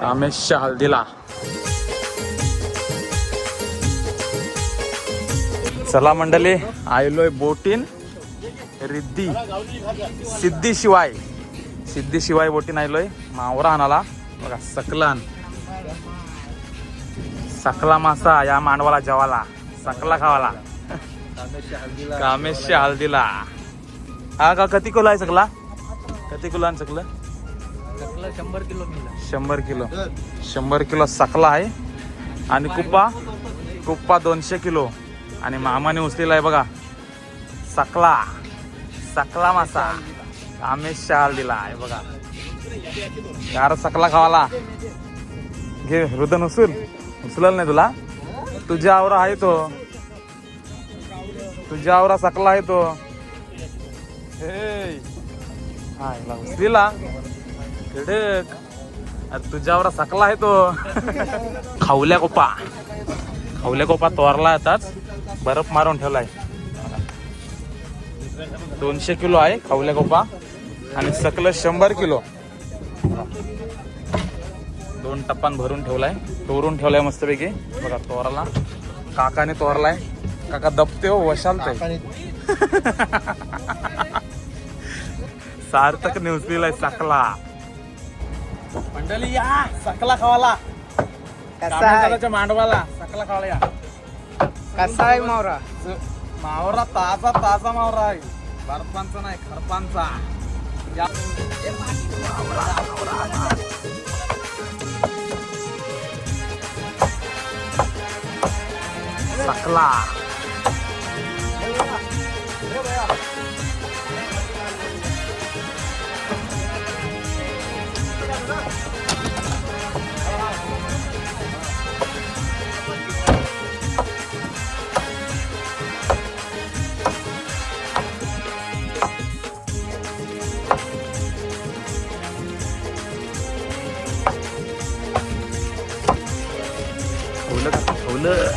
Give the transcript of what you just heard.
कामेशच्या हल्दीला चला मंडळी. आयलोय बोटीन रिद्धी सिद्धी शिवाय. सिद्धी शिवाय बोटीन आयलोय मावरा आणाला. बघा सकलान. सकला मासा या मांडवाला जेवाला. सकला खावाला. कामेशच्या हल्दीला. हा का किती किलो आहे सकला? किती किलो सकला? शंभर किलो शंभर किलो. शंभर किलो सकला आहे. आणि कुप्पा? कुप्पा दोनशे किलो. आणि मामाने उचलेला आहे बघा. सकला सकला मासा. आम्ही शाल दिला आहे बघा. यार सकला खावाला. घे हृदन उचल उचलल नाही तुला. तुझ्या आवरा आहे तो. तुझ्या आवरा सकला आहे तो. हे. उचलीला. अरे तुझ्यावर सकला आहे तो. खावल्या कोपा. खावल्या कोपा तोरला आताच बर्फ मारून ठेवलाय. दोनशे किलो आहे खावल्या कोपा. आणि सकलं शंभर किलो. दोन टप्पान भरून ठेवलाय. तोरून ठेवलाय मस्तपैकी. बघा तोरला. काकाने तोरलाय. काका दबते हो वशालते. सार्थक न्यूजलीला सकला. मंडळी या सकला खावाला. कसा आहे? मांडवाला सकला खावाला या. कसा आहे मावरा? मावरा ताजा ताजा मावरा आहे. बर्फांचा नाही खरपांचा या. सकला ลกโซเลอร์ด